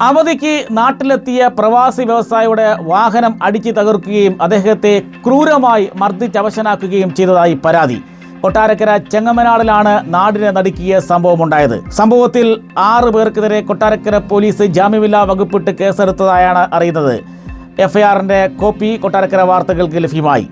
അവധിക്ക് നാട്ടിലെത്തിയ പ്രവാസി വ്യവസായിയുടെ വാഹനം അടിച്ചു തകർക്കുകയും അദ്ദേഹത്തെ ക്രൂരമായി മർദ്ദിച്ചവശനാക്കുകയും ചെയ്തതായി പരാതി. കൊട്ടാരക്കര ചെങ്ങമനാടിലാണ് നാടിനെ നടുക്കിയ സംഭവമുണ്ടായത്. സംഭവത്തിൽ ആറ് പേർക്കെതിരെ കൊട്ടാരക്കര പോലീസ് ജാമ്യമില്ലാ വകുപ്പിട്ട് കേസെടുത്തതായാണ് അറിയുന്നത്. എഫ്ഐആറിന്റെ കോപ്പി കൊട്ടാരക്കര വാർത്തകൾക്ക് ലഭ്യമായി.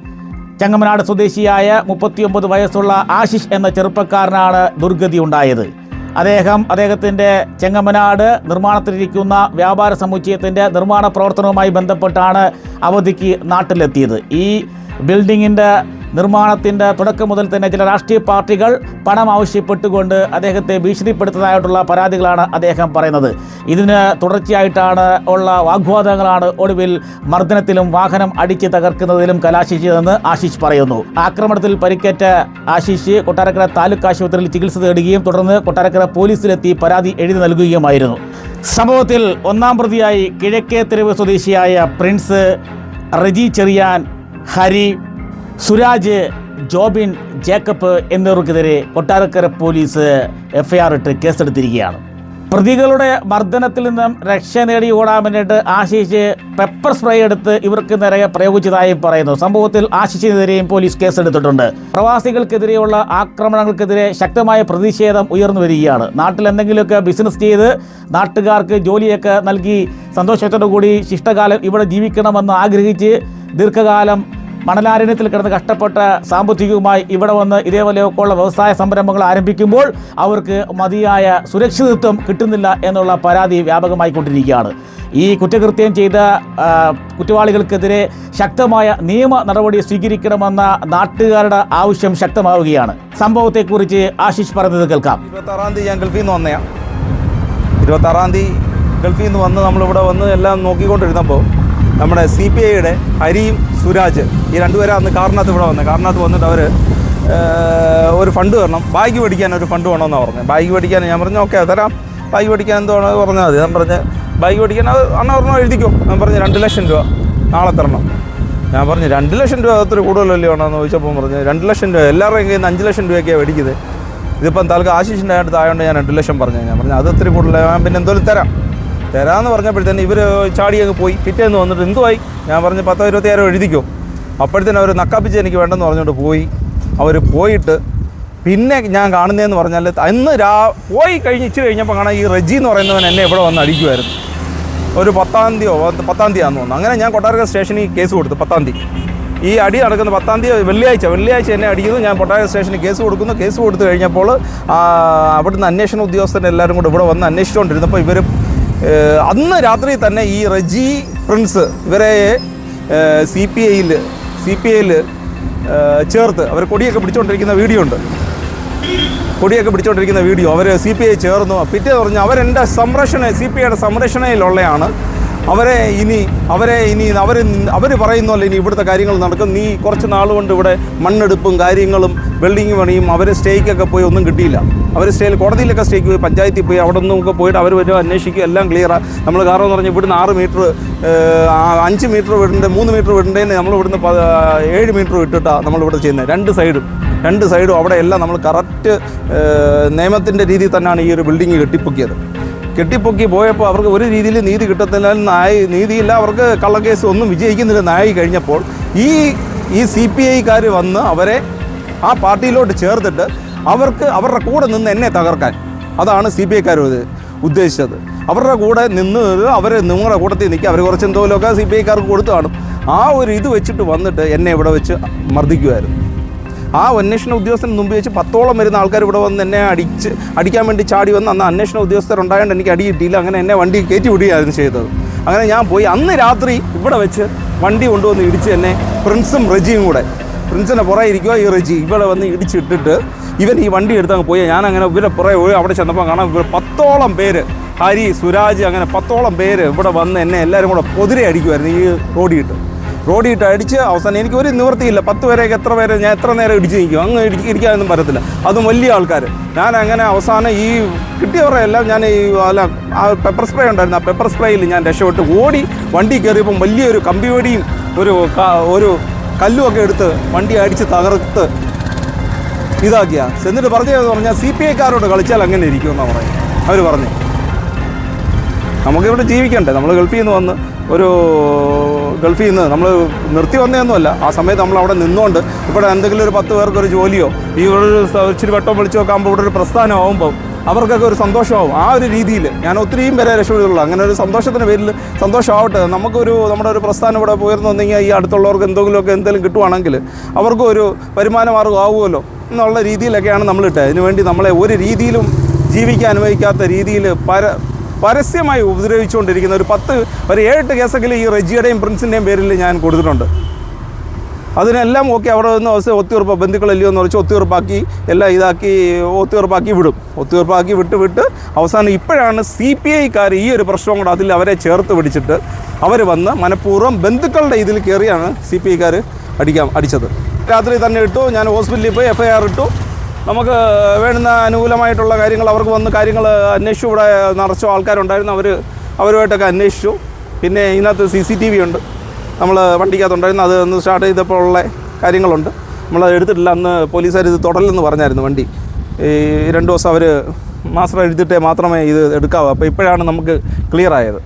ചെങ്ങമനാട് സ്വദേശിയായ മുപ്പത്തിയൊമ്പത് വയസ്സുള്ള ആശിഷ് എന്ന ചെറുപ്പക്കാരനാണ് ദുർഗതി ഉണ്ടായത് അദ്ദേഹം അദ്ദേഹത്തിന്റെ ചെങ്ങമനാട് നിർമ്മാണത്തിലിരിക്കുന്ന വ്യാപാര സമുച്ചയത്തിന്റെ നിർമ്മാണ പ്രവർത്തനവുമായി ബന്ധപ്പെട്ടാണ് അവധിക്ക് നാട്ടിലെത്തിയത്. ഈ ബിൽഡിങ്ങിന്റെ നിർമ്മാണത്തിന്റെ തുടക്കം മുതൽ തന്നെ ചില രാഷ്ട്രീയ പാർട്ടികൾ പണം ആവശ്യപ്പെട്ടുകൊണ്ട് അദ്ദേഹത്തെ ഭീഷണിപ്പെടുത്തതായിട്ടുള്ള പരാതികളാണ് അദ്ദേഹം പറയുന്നത്. ഇതിന് തുടർച്ചയായിട്ടാണ് ഉള്ള വാഗ്വാദങ്ങളാണ് ഒടുവിൽ മർദ്ദനത്തിലും വാഹനം അടിച്ച് തകർക്കുന്നതിലും കലാശിച്ചതെന്ന് ആശിഷ് പറയുന്നു. ആക്രമണത്തിൽ പരിക്കേറ്റ ആശിഷ് കൊട്ടാരക്കര താലൂക്ക് ആശുപത്രിയിൽ ചികിത്സ തേടുകയും തുടർന്ന് കൊട്ടാരക്കര പോലീസിലെത്തി പരാതി എഴുതി നൽകുകയുമായിരുന്നു. സംഭവത്തിൽ ഒന്നാം പ്രതിയായി കിഴക്കേ തെരുവ് സ്വദേശിയായ പ്രിൻസ് റജി ചെറിയാൻ ഹരി സുരാജ് ജോബിൻ ജേക്കബ് എന്നിവർക്കെതിരെ കൊട്ടാരക്കര പോലീസ് എഫ്ഐആർ ഇട്ട് കേസെടുത്തിരിക്കുകയാണ്. പ്രതികളുടെ മർദ്ദനത്തിൽ നിന്നും രക്ഷ നേടി ഓടാൻ വേണ്ടിയിട്ട് ആശിഷ് പെപ്പർ സ്പ്രേ എടുത്ത് ഇവർക്ക് നേരെ പ്രയോഗിച്ചതായും പറയുന്നു. സംഭവത്തിൽ ആശിഷിനെതിരെയും പോലീസ് കേസെടുത്തിട്ടുണ്ട്. പ്രവാസികൾക്കെതിരെയുള്ള ആക്രമണങ്ങൾക്കെതിരെ ശക്തമായ പ്രതിഷേധം ഉയർന്നു വരികയാണ്. നാട്ടിൽ എന്തെങ്കിലുമൊക്കെ ബിസിനസ് ചെയ്ത് നാട്ടുകാർക്ക് ജോലിയൊക്കെ നൽകി സന്തോഷത്തോടു കൂടി ശിഷ്ടകാലം ഇവിടെ ജീവിക്കണമെന്ന് ആഗ്രഹിച്ച് ദീർഘകാലം മണലാരണ്യത്തിൽ കിടന്ന് കഷ്ടപ്പെട്ട സാമ്പത്തികവുമായി ഇവിടെ വന്ന് ഇതേപോലെയൊക്കെയുള്ള വ്യവസായ സംരംഭങ്ങൾ ആരംഭിക്കുമ്പോൾ അവർക്ക് മതിയായ സുരക്ഷിതത്വം കിട്ടുന്നില്ല എന്നുള്ള പരാതി വ്യാപകമായിക്കൊണ്ടിരിക്കുകയാണ് ഈ കുറ്റകൃത്യം ചെയ്ത കുറ്റവാളികൾക്കെതിരെ ശക്തമായ നിയമ നടപടി സ്വീകരിക്കണമെന്ന നാട്ടുകാരുടെ ആവശ്യം ശക്തമാവുകയാണ്. സംഭവത്തെക്കുറിച്ച് ആശിഷ് പറഞ്ഞത് കേൾക്കാം. ഇരുപത്താറാം തീയതി ഞാൻ ഗൾഫിൽ നിന്ന് വന്നയാ. ഇരുപത്താറാം തീയതി ഗൾഫിൽ നിന്ന് വന്ന് നമ്മളിവിടെ വന്ന് എല്ലാം നോക്കിക്കൊണ്ടിരുന്നപ്പോൾ നമ്മുടെ സി പി ഐയുടെ ഹരിയും സുരാജ് ഈ രണ്ടുപേരും അന്ന് കാറിനകത്ത് ഇവിടെ വന്നത് കാറിനകത്ത് വന്നിട്ട് അവർ ഒരു ഫണ്ട് തരണം. ബാഗ് മേടിക്കാൻ ഒരു ഫണ്ട് വേണമെന്നാണ് പറഞ്ഞത് ബാഗ് മേടിക്കാൻ ഞാൻ പറഞ്ഞു ഓക്കെ തരാം. ബാഗ് മേടിക്കാൻ എന്തോണോ പറഞ്ഞാൽ മതി. ഞാൻ പറഞ്ഞ് ബാഗ് മേടിക്കാൻ അത് അണ്ണ പറഞ്ഞോ എഴുതിക്കോ. ഞാൻ പറഞ്ഞു രണ്ട് ലക്ഷം രൂപ. നാളെ തരണം. ഞാൻ പറഞ്ഞു രണ്ട് ലക്ഷം രൂപ അത്ര കൂടുതലല്ലേ വേണമെന്ന് ചോദിച്ചപ്പോൾ പറഞ്ഞു രണ്ട് ലക്ഷം രൂപ. എല്ലാവരുടെയും കയ്യിൽ നിന്ന് അഞ്ച് ലക്ഷം രൂപയൊക്കെയാണ് മേടിക്കുന്നത് ഇതിപ്പം തൽക്കാലം ആശിഷിന്റെ അടുത്ത് ആയതുകൊണ്ട് ഞാൻ രണ്ട് ലക്ഷം പറഞ്ഞു. ഞാൻ പറഞ്ഞു അത് ഒത്തിരി ഞാൻ പിന്നെ എന്തോലും തരാം. തരാമെന്ന് പറഞ്ഞപ്പോഴത്തേന് ഇവർ ചാടി അങ്ങ് പോയി. പിറ്റേന്ന് വന്നിട്ട് എന്തുമായി ഞാൻ പറഞ്ഞ് പത്തോ ഇരുപത്തിയായിരം എഴുതിക്കോ. അപ്പോഴത്തേനും അവർ നക്കാപ്പിച്ച് എനിക്ക് വേണ്ടെന്ന് പറഞ്ഞുകൊണ്ട് പോയി. അവർ പോയിട്ട് പിന്നെ ഞാൻ കാണുന്നതെന്ന് പറഞ്ഞാൽ അന്ന് രാ പോയി കഴിഞ്ഞ് ഇച്ചിരി കഴിഞ്ഞപ്പോൾ കാണാൻ ഈ റെജി എന്ന് പറയുന്നവൻ എന്നെ ഇവിടെ വന്ന് അടിക്കുമായിരുന്നു ഒരു പത്താം തീയതിയോ പത്ത് പത്താം തീയതി ആണെന്ന് തോന്നുന്നു. അങ്ങനെ ഞാൻ കൊട്ടാരക്കര സ്റ്റേഷനിൽ കേസ് കൊടുത്തു പത്താം തീയതി. ഈ അടി നടക്കുന്ന പത്താം തീയതി വെള്ളിയാഴ്ച വെള്ളിയാഴ്ച എന്നെ അടിക്കുന്നു. ഞാൻ കൊട്ടാരക്കര സ്റ്റേഷനിൽ കേസ് കൊടുക്കുന്നു. കേസ് കൊടുത്തു കഴിഞ്ഞപ്പോൾ അവിടുന്ന് അന്വേഷണ ഉദ്യോഗസ്ഥരെല്ലാവരും കൂടെ ഇവിടെ വന്ന് അന്വേഷിച്ചുകൊണ്ടിരുന്നപ്പോൾ ഇവർ അന്ന് രാത്രി തന്നെ ഈ റജി പ്രിൻസ് ഇവരെ സി പി ഐയിൽ സി പി ഐയിൽ ചേർത്ത് അവർ കൊടിയൊക്കെ പിടിച്ചുകൊണ്ടിരിക്കുന്ന വീഡിയോ ഉണ്ട്. കൊടിയൊക്കെ പിടിച്ചുകൊണ്ടിരിക്കുന്ന വീഡിയോ. അവർ സി പി ഐ ചേർന്നു. പിറ്റേ പറഞ്ഞു അവരെന്റെ സംരക്ഷണ സി പി ഐയുടെ സംരക്ഷണയിലുള്ളയാണ്. അവരെ ഇനി അവരെ ഇനി അവർ അവർ പറയുന്ന ഇനി ഇവിടുത്തെ കാര്യങ്ങൾ നടക്കും. നീ കുറച്ച് നാളുകൊണ്ട് ഇവിടെ മണ്ണെടുപ്പും കാര്യങ്ങളും വെൽഡിങ് പണിയും അവർ സ്റ്റേക്കൊക്കെ പോയി ഒന്നും കിട്ടിയില്ല. അവർ സ്റ്റേയിൽ കോടതിയിലൊക്കെ സ്റ്റേക്ക് പോയി പഞ്ചായത്തിൽ പോയി അവിടെ നിന്നൊക്കെ പോയിട്ട് അവർ വരും അന്വേഷിക്കും എല്ലാം ക്ലിയറാണ് നമ്മൾ കാരണം എന്ന് പറഞ്ഞാൽ ഇവിടുന്ന് ആറ് മീറ്റർ അഞ്ച് മീറ്റർ വിടേണ്ട മൂന്ന് മീറ്റർ വിടേണ്ടതിന് നമ്മൾ ഇവിടുന്ന് ഏഴ് മീറ്റർ വിട്ടിട്ടാണ് നമ്മളിവിടെ ചെയ്യുന്നത് രണ്ട് സൈഡും രണ്ട് സൈഡും അവിടെ എല്ലാം നമ്മൾ കറക്റ്റ് നിയമത്തിന്റെ രീതിയിൽ തന്നെയാണ് ഈ ഒരു ബിൽഡിങ് കെട്ടിപ്പൊക്കിയത്. കെട്ടിപ്പൊക്കി പോയപ്പോൾ അവർക്ക് ഒരു രീതിയിൽ നീതി കിട്ടത്തില്ല നായി നീതിയില്ല. അവർക്ക് കള്ളക്കേസ് ഒന്നും വിജയിക്കുന്നില്ല. നായി കഴിഞ്ഞപ്പോൾ ഈ ഈ സി പി ഐക്കാർ വന്ന് അവരെ ആ പാർട്ടിയിലോട്ട് ചേർത്തിട്ട് അവർക്ക് അവരുടെ കൂടെ നിന്ന് എന്നെ തകർക്കാൻ. അതാണ് സി പി ഐക്കാർ ഉദ്ദേശിച്ചത്. അവരുടെ കൂടെ നിന്ന് അവർ നിങ്ങളുടെ കൂട്ടത്തിൽ നിൽക്കുക. അവർ കുറച്ച് എന്തോലൊക്കെ സി പി ഐക്കാർക്ക് കൊടുത്തു കാണും. ആ ഒരു ഇത് വെച്ചിട്ട് വന്നിട്ട് എന്നെ ഇവിടെ വെച്ച് മർദ്ദിക്കുമായിരുന്നു ആ അന്വേഷണ ഉദ്യോഗസ്ഥന് മുമ്പ് വെച്ച് പത്തോളം വരുന്ന ആൾക്കാർ ഇവിടെ വന്ന് എന്നെ അടിച്ച് അടിക്കാൻ വേണ്ടി ചാടി വന്ന് അന്ന് അന്വേഷണ ഉദ്യോഗസ്ഥർ ഉണ്ടായതുകൊണ്ട് എനിക്ക് അടി കിട്ടിയില്ല. അങ്ങനെ എന്നെ വണ്ടി കയറ്റി വിടുകയായിരുന്നു ചെയ്തത്. അങ്ങനെ ഞാൻ പോയി. അന്ന് രാത്രി ഇവിടെ വെച്ച് വണ്ടി കൊണ്ടുവന്ന് ഇടിച്ച് എന്നെ പ്രിൻസും റജിയും കൂടെ പ്രിൻസിന്റെ പുറകെ ഇരിക്കുക ഈ റജി. ഇവിടെ വന്ന് ഇടിച്ചിട്ടിട്ട് ഇവൻ ഈ വണ്ടി എടുത്ത് അങ്ങ് പോയി. ഞാൻ അങ്ങനെ ഇവരെ പുറകെ പോയി അവിടെ ചെന്നപ്പോൾ കാണാം ഇവർ പത്തോളം പേര്. ഹരി സുരാജ് അങ്ങനെ പത്തോളം പേര് ഇവിടെ വന്ന് എന്നെ എല്ലാവരും കൂടെ പൊതിരെ അടിക്കുമായിരുന്നു ഈ റോഡിയിട്ട്. റോഡിയിട്ട് അടിച്ച് അവസാനം എനിക്ക് ഒരു നിവൃത്തിയില്ല. പത്ത് പേരെയൊക്കെ എത്ര പേരെ ഞാൻ എത്ര നേരം ഇടിച്ച് നിൽക്കും. അങ്ങ് ഇടിച്ച് ഇരിക്കാനൊന്നും പറ്റത്തില്ല. അതും വലിയ ആൾക്കാർ ഞാൻ അങ്ങനെ അവസാനം ഈ കിട്ടിയവരെ എല്ലാം ഞാൻ ഈ അല്ല ആ പെപ്പർ സ്പ്രേ ഉണ്ടായിരുന്നു. ആ പെപ്പർ സ്പ്രേയിൽ ഞാൻ രക്ഷപ്പെട്ട് ഓടി വണ്ടി കയറിയപ്പം വലിയൊരു കമ്പിവടിയും ഒരു ഒരു കല്ലുമൊക്കെ എടുത്ത് വണ്ടി അടിച്ച് തകർത്ത് ഇതാക്കിയ. എന്നിട്ട് പറഞ്ഞതെന്ന് പറഞ്ഞാൽ സി പി ഐക്കാരോട് കളിച്ചാൽ അങ്ങനെ ഇരിക്കുമെന്നാണ് പറയുന്നത്. അവർ പറഞ്ഞു. നമുക്കിവിടെ ജീവിക്കണ്ടേ? നമ്മൾ ഗൾഫിൽ നിന്ന് വന്ന് ഒരു ഗൾഫിൽ നിന്ന് നമ്മൾ നിർത്തി വന്നതൊന്നുമല്ല. ആ സമയത്ത് നമ്മൾ അവിടെ നിന്നുകൊണ്ട് ഇവിടെ എന്തെങ്കിലും ഒരു പത്ത് പേർക്കൊരു ജോലിയോ ഈ ഒരു ഇച്ചിരി വെട്ടം വിളിച്ചു ആകുമ്പോൾ ഇവിടെ ഒരു പ്രസ്ഥാനം ആകുമ്പോൾ അവർക്കൊക്കെ ഒരു സന്തോഷമാവും. ആ ഒരു രീതിയിൽ ഞാൻ ഒത്തിരിയും പേരെ രക്ഷപ്പെടുള്ളൂ അങ്ങനെ ഒരു സന്തോഷത്തിന്റെ പേരിൽ സന്തോഷമാവട്ടെ. നമുക്കൊരു നമ്മുടെ ഒരു പ്രസ്ഥാനം ഇവിടെ ഉയർന്നു വന്നെങ്കിൽ ഈ അടുത്തുള്ളവർക്ക് എന്തെങ്കിലുമൊക്കെ എന്തെങ്കിലും കിട്ടുവാണെങ്കിൽ അവർക്കും ഒരു വരുമാനമാർഗം ആവുമല്ലോ. എന്നുള്ള രീതിയിലൊക്കെയാണ് നമ്മളിട്ട് അതിനുവേണ്ടി നമ്മളെ ഒരു രീതിയിലും ജീവിക്കാൻ അനുവദിക്കാത്ത രീതിയിൽ പര പരസ്യമായി ഉപദ്രവിച്ചുകൊണ്ടിരിക്കുന്ന ഒരു പത്ത് ഒരു ഏഴെട്ട് കേസെങ്കിലും ഈ റെജിയുടെയും പ്രിൻസിന്റെയും പേരിൽ ഞാൻ കൊടുത്തിട്ടുണ്ട്. അതിനെല്ലാം ഓക്കെ. അവിടെ നിന്ന് അവസ്ഥ ഒത്തുതീർപ്പ് ബന്ധുക്കളല്ലയോ എന്ന് വെച്ച് ഒത്തുതീർപ്പാക്കി എല്ലാം ഇതാക്കി ഒത്തുതീർപ്പാക്കി വിടും. ഒത്തുതീർപ്പാക്കി വിട്ട് വിട്ട് അവസാനം ഇപ്പോഴാണ് സി പി ഐക്കാർ ഈ ഒരു പ്രശ്നം കൂടെ അതിൽ അവരെ ചേർത്ത് പിടിച്ചിട്ട് അവർ വന്ന് മനഃപൂർവം ബന്ധുക്കളുടെ ഇതിൽ കയറിയാണ് സി പി ഐക്കാർ അടിക്കാം അടിച്ചത്. രാത്രി തന്നെ ഇട്ടു. ഞാൻ ഹോസ്പിറ്റലിൽ പോയി എഫ് ഐ ആർ ഇട്ടു. നമുക്ക് വേണ്ടുന്ന അനുകൂലമായിട്ടുള്ള കാര്യങ്ങൾ അവർക്ക് വന്ന് കാര്യങ്ങൾ അന്വേഷിച്ചു. ഇവിടെ നിറച്ച ആൾക്കാരുണ്ടായിരുന്നു. അവർ അവരുമായിട്ടൊക്കെ അന്വേഷിച്ചു. പിന്നെ ഇതിനകത്ത് സി സി ടി വി ഉണ്ട്. നമ്മൾ വണ്ടിക്കകത്തുണ്ടായിരുന്നു. അത് ഒന്ന് സ്റ്റാർട്ട് ചെയ്തപ്പോൾ ഉള്ള കാര്യങ്ങളുണ്ട്. നമ്മളത് എടുത്തിട്ടില്ല. അന്ന് പോലീസുകാർ ഇത് തുടലെന്ന് പറഞ്ഞായിരുന്നു വണ്ടി. ഈ രണ്ട് ദിവസം അവർ മാസ്റ്റർ എഴുതിയിട്ടേ മാത്രമേ ഇത് എടുക്കാവൂ. അപ്പോൾ ഇപ്പോഴാണ് നമുക്ക് ക്ലിയർ ആയത്.